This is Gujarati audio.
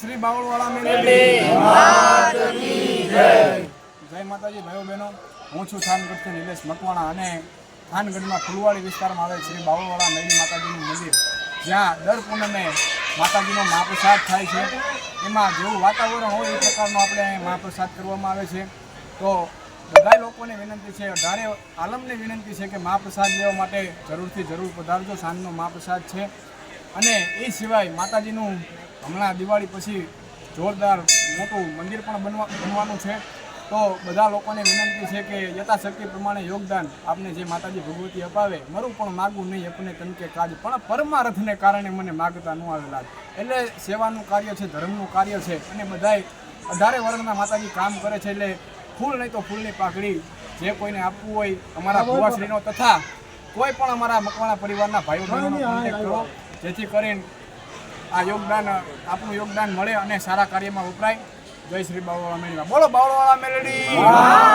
શ્રી બાવળવાળા મેલેડી જય માતાજી ભાઈઓ બહેનો. હું છું થાનગઢથી નિલેશ મકવાણા અને થાનગઢમાં ફુલવાડી વિસ્તારમાં આવેલ શ્રી બાવળવાળા મેળી માતાજીનું મંદિર. જ્યાં દર પૂનમે માતાજીનો મહાપ્રસાદ થાય છે. એમાં જેવું વાતાવરણ હોય એ પ્રકારનો આપણે મહાપ્રસાદ કરવામાં આવે છે. તો બધા લોકોને વિનંતી છે અઢારે આલમને વિનંતી છે કે મહાપ્રસાદ લેવા માટે જરૂરથી જરૂર પધારજો. સાંજનો મહાપ્રસાદ છે. અને એ સિવાય માતાજીનું હમણાં દિવાળી પછી જોરદાર મોટું મંદિર પણ બનવા બનવાનું છે. તો બધા લોકોને વિનંતી છે કે યથાશક્તિ પ્રમાણે યોગદાન આપને જે માતાજી ભગવતી અપાવે મારું પણ માગવું નહીં અપને તનકે કાજ. પણ પરમારથને કારણે મને માગતા ન આવેલા. એટલે સેવાનું કાર્ય છે ધર્મનું કાર્ય છે. અને બધાય અઢારે વર્ગના માતાજી કામ કરે છે એટલે ફૂલ નહીં તો ફૂલની પાઘડી જે કોઈને આપવું હોય અમારા ભુવાશ્રીનો તથા કોઈ પણ અમારા મકવાણા પરિવારના ભાઈઓ બહેનોનો કોન્ટેક્ટ કરો. જેથી કરીને આ યોગદાન, આપનું યોગદાન મળે અને સારા કાર્યમાં વપરાય. જય શ્રી બાવળવાળા મેળવી બોલો, બાવળવાળા મેલડી.